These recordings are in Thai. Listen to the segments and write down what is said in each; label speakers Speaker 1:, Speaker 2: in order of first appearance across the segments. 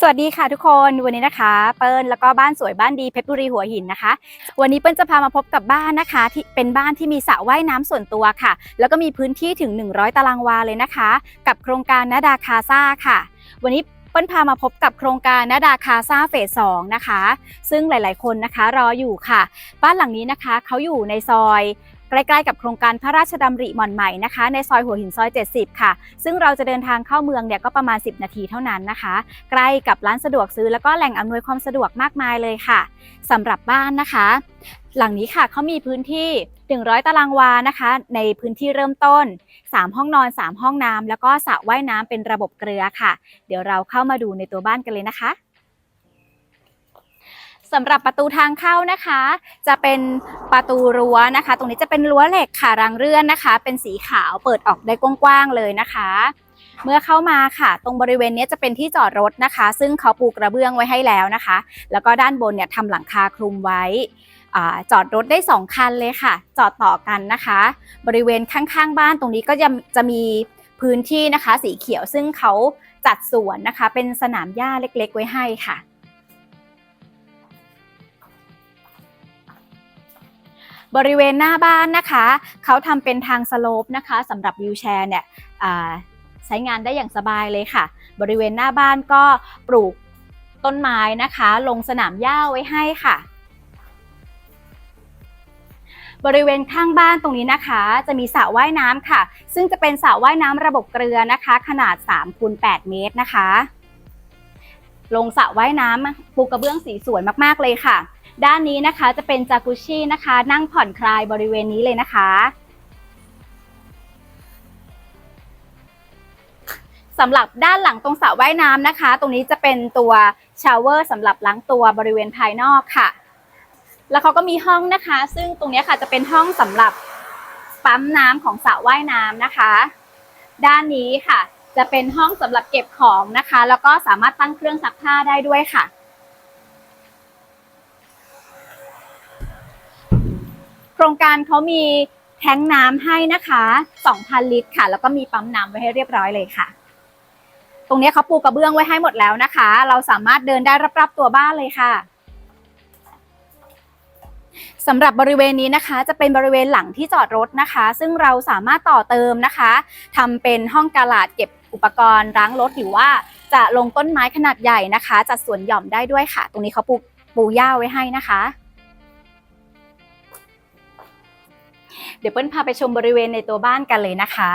Speaker 1: สวัสดีค่ะทุกคนวันนี้นะคะ เปิ้ลแล้วก็บ้านสวยบ้านดีเพชรบุรีหัวหินนะคะ วันนี้เปิ้ลจะพามาพบกับบ้านนะคะ ที่เป็นบ้านที่มีสระว่ายน้ำส่วนตัวค่ะ แล้วก็มีพื้นที่ถึง 100 ตารางวาเลยนะคะ กับโครงการนาดาคาซาค่ะ วันนี้เปิ้ลพามาพบกับโครงการนาดาคาซาเฟสสองนะคะ ซึ่งหลาย ๆ คนนะคะรออยู่ค่ะ บ้านหลังนี้นะคะเขาอยู่ในซอย ใกล้ๆกับโครงการพระราชดำริหม่อนใหม่นะคะ ในซอยหัวหินซอย 70 ค่ะ ซึ่งเราจะเดินทางเข้าเมืองเนี่ยก็ประมาณ 10 นาทีเท่านั้นนะคะ ใกล้กับร้านสะดวกซื้อแล้วก็แหล่งอำนวยความสะดวกมากมายเลยค่ะสำหรับบ้านนะคะ หลังนี้ค่ะเขามีพื้นที่ 100 ตารางวานะคะ ในพื้นที่เริ่มต้น 3 ห้องนอน 3 ห้องน้ำแล้วก็สระว่ายน้ำเป็นระบบเกลือค่ะ เดี๋ยวเราเข้ามาดูในตัวบ้านกันเลยนะคะ สำหรับประตูทางเข้านะคะ จะเป็นประตูรั้วนะคะ ตรงนี้จะเป็นรั้วเหล็กค่ะรางเรื่อนนะคะ เป็นสีขาวเปิดออกได้กว้างๆเลยนะคะ เมื่อเข้ามาค่ะ ตรงบริเวณนี้จะเป็นที่จอดรถนะคะ ซึ่งเขาปูกระเบื้องไว้ให้แล้วนะคะ แล้วก็ด้านบนเนี่ยทำหลังคาคลุมไว้อาจอดรถได้ 2 คันเลยค่ะ จอดต่อกันนะคะ บริเวณข้างๆ บ้านตรงนี้ก็จะจะมีพื้นที่นะคะ สีเขียวซึ่งเขาจัดสวนนะคะ เป็นสนามหญ้าเล็กๆ ไว้ให้ค่ะ บริเวณหน้าบ้านนะคะ เขาทำเป็นทางสโลปนะคะสำหรับวิวแชร์เนี่ยใช้งานได้อย่างสบายเลยค่ะ บริเวณหน้าบ้านก็ปลูกต้นไม้นะคะ ลงสนามหญ้าไว้ให้ค่ะ บริเวณข้างบ้านตรงนี้นะคะ จะมีสระว่ายน้ำค่ะ ซึ่งจะเป็นสระว่ายน้ำระบบเกลือนะคะ ขนาด3คูณ8เมตรนะคะ ลงสระว่ายน้ำปูกระเบื้องสีสวยมากๆเลยค่ะ ด้านนี้นะคะจะเป็นจากุชินะคะ นั่งผ่อนคลายบริเวณนี้เลยนะคะสำหรับด้านหลังตรงสระว่ายน้ำนะคะ ตรงนี้จะเป็นตัวชาวเวอร์สำหรับล้างตัวบริเวณภายนอกค่ะ แล้วเขาก็มีห้องนะคะ ซึ่งตรงนี้ค่ะจะเป็นห้องสำหรับปั๊มน้ำของสระว่ายน้ำนะคะ ด้านนี้ค่ะ จะเป็นห้องสำหรับเก็บของนะคะ แล้วก็สามารถตั้งเครื่องซักผ้าได้ด้วยค่ะ โครงการเขามีแทงน้ำให้นะคะ 2,000 ลิตรค่ะ แล้วก็มีปั๊มน้ำไว้ให้เรียบร้อยเลยค่ะ ตรงนี้เขาปูกระเบื้องไว้ให้หมดแล้วนะคะ เราสามารถเดินได้รอบๆตัวบ้านเลยค่ะสำหรับบริเวณนี้นะคะ จะเป็นบริเวณหลังที่จอดรถนะคะ ซึ่งเราสามารถต่อเติมนะคะทำเป็นห้องกาลาดเก็บอุปกรณ์ล้างรถหรือว่าจะลงต้นไม้ขนาดใหญ่นะคะ จัดสวนหย่อมได้ด้วยค่ะ ตรงนี้เขาปูปูหญ้าไว้ให้นะคะ เดี๋ยวเปิ้ลพาไปชมบริเวณในตัวบ้านกันเลยนะคะ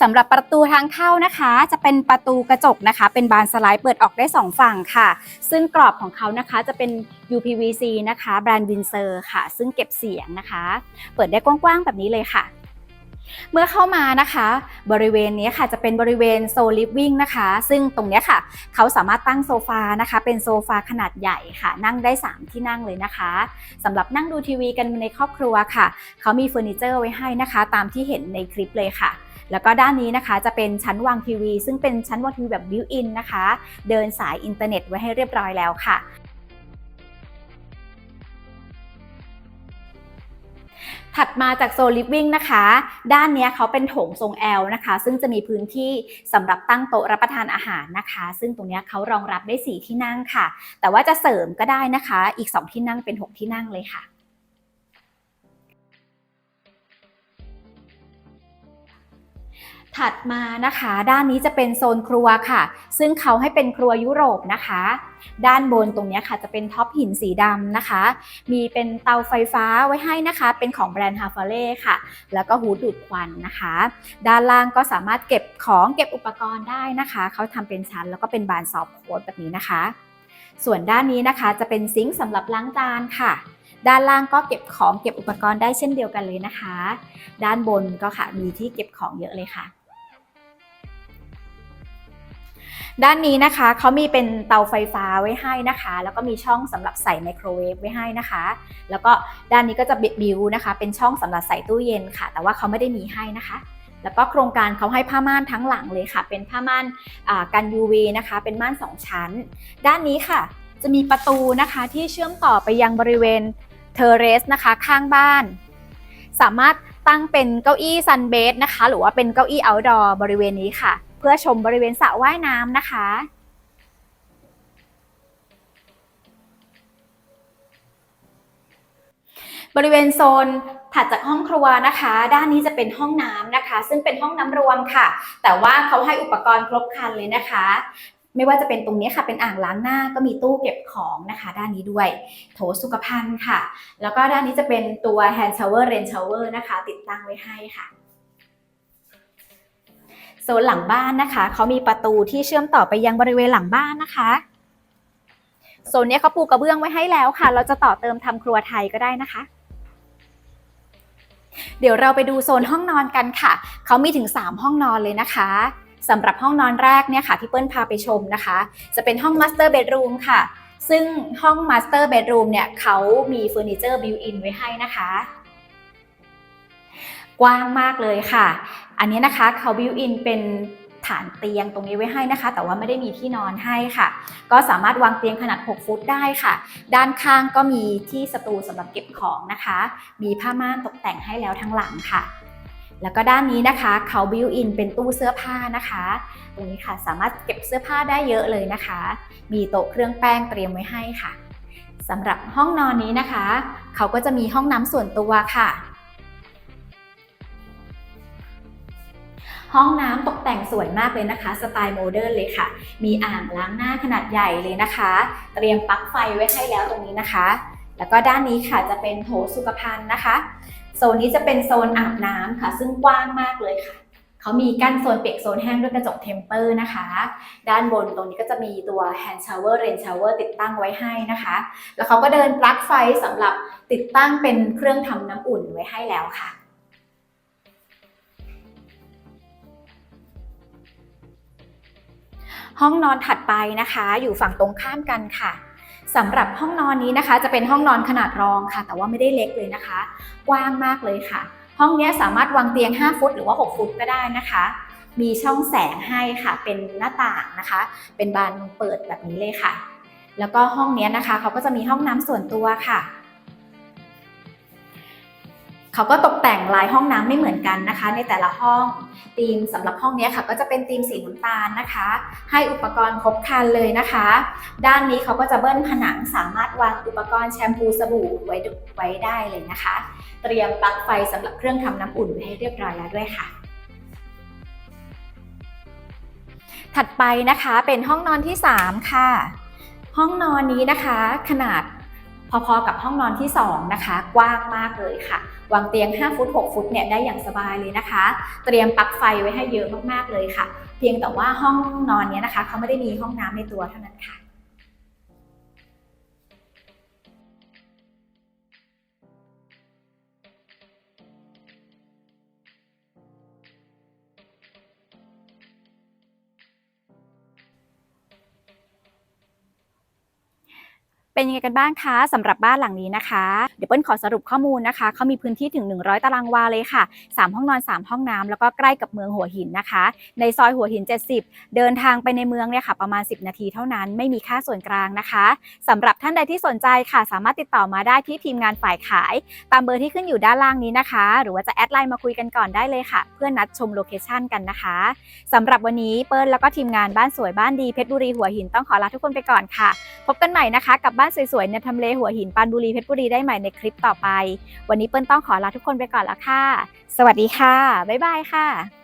Speaker 1: สำหรับประตูทางเข้านะคะ จะเป็นประตูกระจกนะคะ เป็นบานสไลด์เปิดออกได้ 2 ฝั่งค่ะ ซึ่งกรอบของเขานะคะจะเป็น UPVC นะคะ แบรนด์วินเซอร์ค่ะ ซึ่งเก็บเสียงนะคะ เปิดได้กว้างๆแบบนี้เลยค่ะ เมื่อเข้ามานะคะ บริเวณนี้ค่ะจะเป็นบริเวณโซลิฟวิ่งนะคะ ซึ่งตรงนี้ค่ะ เขาสามารถตั้งโซฟานะคะ เป็นโซฟาขนาดใหญ่ค่ะ นั่งได้ 3 ที่นั่งเลยนะคะสำหรับนั่งดูทีวีกันในครอบครัวค่ะ เขามีเฟอร์นิเจอร์ไว้ให้นะคะ ตามที่เห็นในคลิปเลยค่ะ แล้วก็ด้านนี้นะคะจะเป็นชั้นวางทีวี ซึ่งเป็นชั้นวางทีวีแบบบิวอินนะคะ เดินสายอินเทอร์เน็ตไว้ให้เรียบร้อยแล้วค่ะ ถัดมาจากโซลิฟวิ่งนะคะ ด้านนี้เขาเป็นโถงทรง L นะคะ ซึ่งจะมีพื้นที่สำหรับตั้งโต๊ะรับประทานอาหารนะคะ ซึ่งตรงนี้เขารองรับได้ 4 ที่นั่งค่ะ แต่ว่าจะเสริมก็ได้นะคะ อีก 2 ที่นั่งเป็น 6 ที่นั่งเลยค่ะ ถัดมานะคะ ด้านนี้จะเป็นโซนครัวค่ะ ซึ่งเขาให้เป็นครัวยุโรปนะคะ ด้านบนตรงนี้ค่ะจะเป็นท็อปหินสีดำนะคะ มีเป็นเตาไฟฟ้าไว้ให้นะคะ เป็นของแบรนด์ฮาฟาเล่ค่ะ แล้วก็หูดูดควันนะคะ ด้านล่างก็สามารถเก็บของเก็บอุปกรณ์ได้นะคะ เขาทำเป็นชั้นแล้วก็เป็นบานซอฟโค้ดแบบนี้นะคะ ส่วนด้านนี้นะคะจะเป็นซิงค์สำหรับล้างจานค่ะด้านล่างก็เก็บของเก็บอุปกรณ์ได้เช่นเดียวกันเลยนะคะ ด้านบนก็ค่ะมีที่เก็บของเยอะเลยค่ะ ด้านนี้นะคะเขามีเป็นเตาไฟฟ้าไว้ให้นะคะ แล้วก็มีช่องสำหรับใส่ไมโครเวฟไว้ให้นะคะ แล้วก็ด้านนี้ก็จะบิวนะคะ เป็นช่องสำหรับใส่ตู้เย็นค่ะ แต่ว่าเขาไม่ได้มีให้นะคะ แล้วก็โครงการเขาให้ผ้าม่านทั้งหลังเลยค่ะ เป็นผ้าม่านกัน UV นะคะ เป็นม่าน 2 ชั้น ด้านนี้ค่ะ จะมีประตูนะคะที่เชื่อมต่อไปยังบริเวณเทอร์เรสนะคะ ข้างบ้าน สามารถตั้งเป็นเก้าอี้ซันเบสนะคะ หรือว่าเป็นเก้าอี้อ outdoor บริเวณนี้ค่ะ พื่อชมบริเวณสระว่ายน้ำนะคะบริเวณโซนถัดจากห้องครัวนะคะ ด้านนี้จะเป็นห้องน้ำนะคะ ซึ่งเป็นห้องน้ำรวมค่ะ แต่ว่าเขาให้อุปกรณ์ครบครันเลยนะคะ ไม่ว่าจะเป็นตรงนี้ค่ะ เป็นอ่างล้างหน้าก็มีตู้เก็บของนะคะ ด้านนี้ด้วย โถสุขภัณฑ์ค่ะ แล้วก็ด้านนี้จะเป็นตัว hand shower rain shower นะคะ ติดตั้งไว้ให้ค่ะ โซนหลังบ้านนะคะ เขามีประตูที่เชื่อมต่อไปยังบริเวณหลังบ้านนะคะโซนนี้เขาปูกระเบื้องไว้ให้แล้วค่ะ เราจะต่อเติมทำครัวไทยก็ได้นะคะ เดี๋ยวเราไปดูโซนห้องนอนกันค่ะ เขามีถึง 3 ห้องนอนเลยนะคะสำหรับห้องนอนแรกเนี่ยค่ะที่เปิ้ลพาไปชมนะคะ จะเป็นห้อง Master Bedroom ค่ะ ซึ่งห้อง Master Bedroom เนี่ยเขามีเฟอร์นิเจอร์บิวอินไว้ให้นะคะ กว้างมากเลยค่ะ อันนี้นะคะเขาบิวอินเป็นฐานเตียงตรงนี้ไว้ให้นะคะ แต่ว่าไม่ได้มีที่นอนให้ค่ะ ก็สามารถวางเตียงขนาด 6 ฟุตได้ค่ะ ด้านข้างก็มีที่สตูสำหรับเก็บของนะคะ มีผ้าม่านตกแต่งให้แล้วทั้งหลังค่ะ แล้วก็ด้านนี้นะคะเขาบิวอินเป็นตู้เสื้อผ้านะคะ ตรงนี้ค่ะสามารถเก็บเสื้อผ้าได้เยอะเลยนะคะ มีโต๊ะเครื่องแป้งเตรียมไว้ให้ค่ะสำหรับห้องนอนนี้นะคะ เขาก็จะมีห้องน้ำส่วนตัวค่ะ ห้องน้ำตกแต่งสวยมากเลยนะคะ สไตล์โมเดิร์นเลยค่ะ มีอ่างล้างหน้าขนาดใหญ่เลยนะคะ เตรียมปลั๊กไฟไว้ให้แล้วตรงนี้นะคะ แล้วก็ด้านนี้ค่ะจะเป็นโถสุขภัณฑ์นะคะ โซนนี้จะเป็นโซนอาบน้ำค่ะ ซึ่งกว้างมากเลยค่ะเขามีกั้นโซนเปียกโซนแห้งด้วยกระจกเทมเปอร์นะคะ ด้านบนตรงนี้ก็จะมีตัว hand shower rain shower ติดตั้งไว้ให้นะคะ แล้วเขาก็เดินปลั๊กไฟสำหรับติดตั้งเป็นเครื่องทำน้ำอุ่นไว้ให้แล้วค่ะ ห้องนอนถัดไปนะคะ อยู่ฝั่งตรงข้ามกันค่ะสำหรับห้องนอนนี้นะคะ จะเป็นห้องนอนขนาดรองค่ะ แต่ว่าไม่ได้เล็กเลยนะคะ กว้างมากเลยค่ะ ห้องนี้สามารถวางเตียง 5 ฟุตหรือว่า 6 ฟุตก็ได้นะคะ มีช่องแสงให้ค่ะ เป็นหน้าต่างนะคะ เป็นบานเปิดแบบนี้เลยค่ะ แล้วก็ห้องนี้นะคะเขาก็จะมีห้องน้ำส่วนตัวค่ะ เขาก็ตกแต่งลายห้องน้ำไม่เหมือนกันนะคะ ในแต่ละห้องธีมสำหรับห้องนี้ค่ะ ก็จะเป็นธีมสีน้ำตาลนะคะ ให้อุปกรณ์ครบครันเลยนะคะ ด้านนี้เขาก็จะเบิ้ลผนังสามารถวางอุปกรณ์แชมพูสบู่ไว้ไว้ได้เลยนะคะ เตรียมปลั๊กไฟสำหรับเครื่องทำน้ำอุ่นให้เรียบร้อยแล้วด้วยค่ะถัดไปนะคะเป็นห้องนอนที่ 3 ค่ะ ห้องนอนนี้นะคะ ขนาด พอๆกับห้องนอนที่ 2 นะคะ กว้างมากเลยค่ะ วางเตียง 5 ฟุต 6 ฟุตเนี่ยได้อย่างสบายเลยนะคะ เตรียมปลั๊กไฟไว้ให้เยอะมากๆเลยค่ะ เพียงแต่ว่าห้องนอนเนี้ยนะคะเขาไม่ได้มีห้องน้ำในตัวเท่านั้นค่ะ เป็นยังไงกันบ้างคะสำหรับบ้านหลังนี้นะคะ เดี๋ยวเปิ้ลขอสรุปข้อมูลนะคะเขามีพื้นที่ถึง 100 ตารางวาเลยค่ะ 3 ห้องนอน 3 ห้องน้ำแล้วก็ใกล้กับเมืองหัวหินนะคะ ในซอยหัวหิน 70 เดินทางไปในเมืองเนี่ยค่ะ ประมาณ 10 นาทีเท่านั้นไม่มีค่าส่วนกลางนะคะสำหรับท่านใดที่สนใจค่ะ สามารถติดต่อมาได้ที่ทีมงานฝ่ายขาย ตามเบอร์ที่ขึ้นอยู่ด้านล่างนี้นะคะ หรือว่าจะแอดไลน์มาคุยกันก่อนได้เลยค่ะ เพื่อนัดชมโลเคชั่นกันนะคะสำหรับวันนี้เปิ้ลแล้วก็ทีมงานบ้านสวยบ้านดีเพชรบุรีหัวหินต้องขอลาทุกคนไปก่อนค่ะ พบกันใหม่นะคะกับบ้านสวยๆในทำเลหัวหินปานบุรีเพชรบุรีได้ใหม่ในคลิปต่อไป วันนี้เปิ้ลต้องขอลาทุกคนไปก่อนแล้วค่ะ สวัสดีค่ะ บ๊ายบายค่ะ